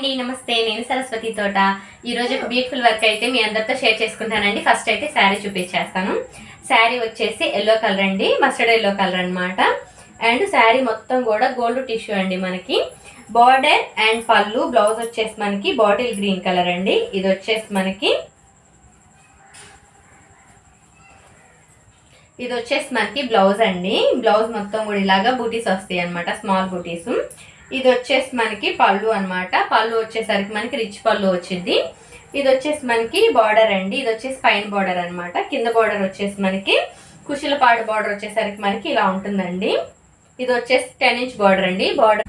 అండి నమస్తే. నేను సరస్వతి తోట. ఈ ఒక బ్యూటిఫుల్ వర్క్ అయితే మీ అందరితో షేర్ చేసుకుంటానండి. ఫస్ట్ అయితే శారీ చూపించేస్తాను. శారీ వచ్చేసి ఎల్లో కలర్ అండి. మస్టర్డ్ ఎల్లో కలర్ అన్నమాట. అండ్ శారీ మొత్తం కూడా గోల్డ్ టిష్యూ అండి మనకి. బార్డర్ అండ్ పళ్ళు బ్లౌజ్ వచ్చేసి మనకి బాటిల్ గ్రీన్ కలర్ అండి. ఇది వచ్చేసి మనకి ఇది వచ్చేసి మనకి బ్లౌజ్ అండి. బ్లౌజ్ మొత్తం కూడా ఇలాగా బూటీస్ వస్తాయి అనమాట స్మాల్ బూటీస్ ఇది వచ్చేసి మనకి పళ్ళు అన్నమాట. పళ్ళు వచ్చేసరికి మనకి రిచ్ పళ్ళు వచ్చింది. ఇది వచ్చేసి మనకి బార్డర్ అండి. ఇది వచ్చేసి పైన బార్డర్ అన్నమాట. కింద బార్డర్ వచ్చేసి మనకి కుషిలపాడు బార్డర్ వచ్చేసరికి మనకి ఇలా ఉంటుందండి. ఇది వచ్చేసి టెన్ ఇంచ్ బార్డర్ అండి బార్డర్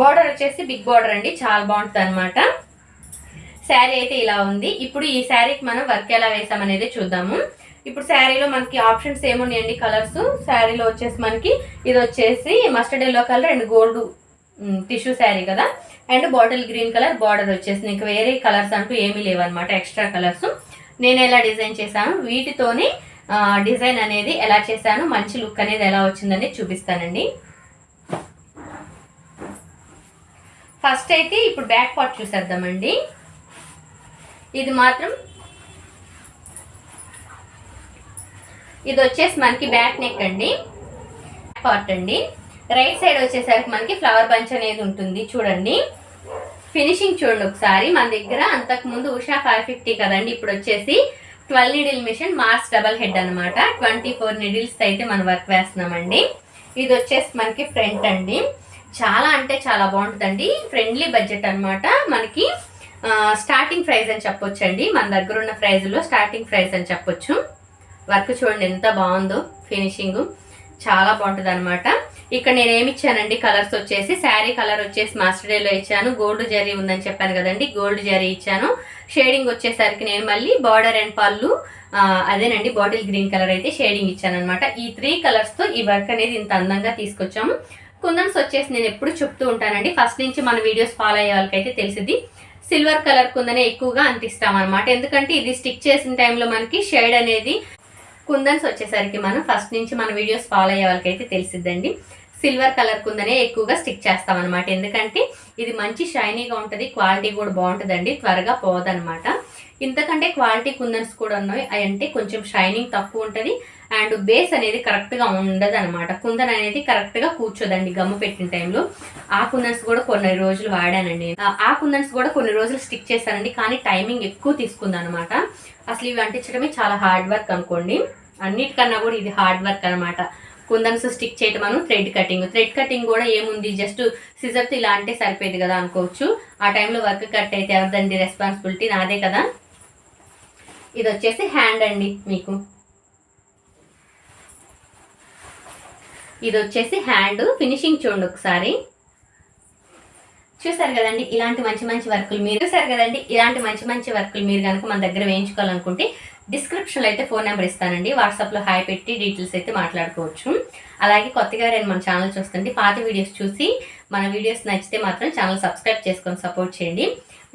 బార్డర్ వచ్చేసి బిగ్ బార్డర్ అండి. చాలా బాగుంటుంది అనమాట శారీ అయితే ఇలా ఉంది. ఇప్పుడు ఈ శారీకి మనం వర్క్ ఎలా వేసామనేది చూద్దాము. ఇప్పుడు శారీలో మనకి ఆప్షన్స్ ఏమున్నాయండి? కలర్స్ శారీలో వచ్చేసి మనకి ఇది వచ్చేసి mustard yellow colour and gold tissue sari కదా. And bottle green colour border వచ్చేసి ఇంకా వేరే కలర్స్ అంటూ ఏమీ లేవన్నమాట ఎక్స్ట్రా కలర్స్ నేను ఎలా డిజైన్ చేశాను? వీటితోనే డిజైన్ అనేది ఎలా చేశాను? మంచి లుక్ అనేది ఎలా వచ్చిందని చూపిస్తానండి. ఫస్ట్ అయితే ఇప్పుడు బ్యాక్ పార్ట్ చూసేద్దామండి. ఇది మాత్రం ఇది వచ్చేసి మనకి బ్యాక్ నెక్ అండి. పార్ట్ అండి. రైట్ సైడ్ వచ్చేసరికి మనకి ఫ్లవర్ బంచ్ అనేది ఉంటుంది చూడండి. ఫినిషింగ్ చూడండి ఒకసారి మన దగ్గర అంతకు ముందు ఉషా ఫైవ్ ఫిఫ్టీ కదండి ఇప్పుడు వచ్చేసి ట్వెల్వ్ నిడిల్ మిషన్ మార్స్ డబల్ హెడ్ అనమాట ట్వంటీ ఫోర్ నిడిల్స్ అయితే మనం వర్క్ వేస్తున్నామండి. ఇది వచ్చేసి మనకి ఫ్రంట్ అండి. చాలా అంటే చాలా బాగుంటుందండి. ఫ్రెండ్లీ బడ్జెట్ అనమాట మనకి స్టార్టింగ్ ప్రైస్ అని చెప్పొచ్చండి. మన దగ్గర ఉన్న ప్రైజ్లో స్టార్టింగ్ ప్రైస్ అని చెప్పొచ్చు. వర్క్ చూడండి ఎంత బాగుందో ఫినిషింగ్. చాలా బాగుంటుంది అనమాట ఇక్కడ నేను ఏమి ఇచ్చానండి? కలర్స్ వచ్చేసి శారీ కలర్ వచ్చేసి మాస్టర్డేలో ఇచ్చాను. గోల్డ్ జరీ ఉందని చెప్పాను కదండి గోల్డ్ జరీ ఇచ్చాను. షేడింగ్ వచ్చేసరికి నేను మళ్ళీ బార్డర్ అండ్ పళ్ళు అదేనండి బాటిల్ గ్రీన్ కలర్ అయితే షేడింగ్ ఇచ్చాను అనమాట ఈ త్రీ కలర్స్తో ఈ వర్క్ అనేది ఇంత అందంగా తీసుకొచ్చాము. కుందన్స్ వచ్చేసి నేను ఎప్పుడు చెప్తూ ఉంటానండి. ఫస్ట్ నుంచి మన వీడియోస్ ఫాలో అయ్యే వాళ్ళకైతే తెలిసింది సిల్వర్ కలర్ కుందనే ఎక్కువగా అంటిస్తాం అనమాట ఎందుకంటే ఇది స్టిక్ చేసిన టైంలో మనకి షేడ్ అనేది కుందన్స్ వచ్చేసరికి మనం ఫస్ట్ నుంచి మన వీడియోస్ ఫాలో అయ్యే వాళ్ళకైతే తెలిసిద్దండి. సిల్వర్ కలర్ కుందనే ఎక్కువగా స్టిక్ చేస్తాం అనమాట ఎందుకంటే ఇది మంచి షైనీగా ఉంటుంది క్వాలిటీ కూడా బాగుంటుందండి త్వరగా పోదనమాట ఇంతకంటే క్వాలిటీ కుందన్స్ కూడా ఉన్నాయి అవి అంటే కొంచెం షైనింగ్ తక్కువ ఉంటుంది అండ్ బేస్ అనేది కరెక్ట్గా ఉండదు అనమాట కుందన్ అనేది కరెక్ట్గా కూర్చోదండి గమ్ము పెట్టిన టైంలో. ఆ కుందన్స్ కూడా కొన్ని రోజులు వాడానండి. ఆ- ఆ కుందన్స్ కూడా కొన్ని రోజులు స్టిక్ చేశానండి కానీ టైమింగ్ ఎక్కువ తీసుకుంది అనమాట అసలు ఇవి అంటించడమే చాలా హార్డ్ వర్క్ అనుకోండి. అన్నిటికన్నా కూడా ఇది హార్డ్ వర్క్ అనమాట కుందన్స్ స్టిక్ చేయడం అను థ్రెడ్ కటింగ్. థ్రెడ్ కటింగ్ కూడా ఏముంది? జస్ట్ సిజర్తో ఇలా అంటే సరిపోయేది కదా అనుకోవచ్చు. ఆ టైంలో వర్క్ కట్ అయితే ఎవరిదండి రెస్పాన్సిబిలిటీ నాదే కదా? ఇది వచ్చేసి హ్యాండ్ అండి మీకు. ఇది వచ్చేసి హ్యాండ్ ఫినిషింగ్ చూడండి ఒకసారి. చూసారు కదండి ఇలాంటి మంచి మంచి వర్కులు మీరు చూసారు కదండి ఇలాంటి మంచి మంచి వర్కులు మీరు కనుక మన దగ్గర వేయించుకోవాలనుకుంటే డిస్క్రిప్షన్లో అయితే ఫోన్ నెంబర్ ఇస్తానండి. వాట్సాప్లో హాయ్ పెట్టి డీటెయిల్స్ అయితే మాట్లాడుకోవచ్చు. అలాగే కొత్తగా నేను మన ఛానల్ చూస్తుంటే పాత వీడియోస్ చూసి మన వీడియోస్ నచ్చితే మాత్రం ఛానల్ సబ్స్క్రైబ్ చేసుకొని సపోర్ట్ చేయండి.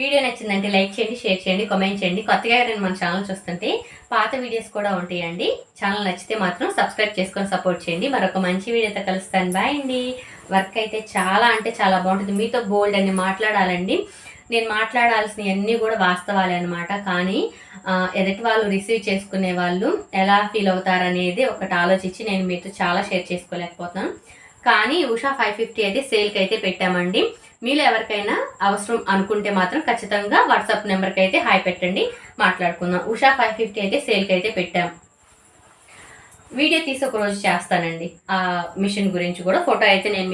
వీడియో నచ్చిందంటే లైక్ చేయండి షేర్ చేయండి కామెంట్ చేయండి. కొత్తగా నేను మన ఛానల్ చూస్తుంటే పాత వీడియోస్ కూడా ఉంటాయండి. ఛానల్ నచ్చితే మాత్రం సబ్స్క్రైబ్ చేసుకొని సపోర్ట్ చేయండి. మరొక మంచి వీడియోతో కలుస్తాను. బాయ్ అండి. వర్క్ అయితే చాలా అంటే చాలా బాగుంటుంది. మీతో బోల్డ్ అని మాట్లాడాలండి. నేను మాట్లాడాల్సినవన్నీ కూడా వాస్తవాలే అనమాట కానీ ఎదటి ఎదుటి వాళ్ళు రిసీవ్ చేసుకునే వాళ్ళు ఎలా ఫీల్ అవుతారనేది ఒకటి ఆలోచించి నేను మీతో చాలా షేర్ చేసుకోలేకపోతున్నాను. కానీ ఉషా ఫైవ్ ఫిఫ్టీ అయితే సేల్కి అయితే పెట్టామండి. మీరు ఎవరికైనా అవసరం అనుకుంటే మాత్రం ఖచ్చితంగా వాట్సాప్ నెంబర్కి అయితే హాయ్ పెట్టండి మాట్లాడుకుందాం. ఉషా ఫైవ్ ఫిఫ్టీ అయితే సేల్కి అయితే పెట్టాం. వీడియో తీసి ఒక రోజు చేస్తానండి. ఆ మిషన్ గురించి కూడా ఫోటో అయితే నేను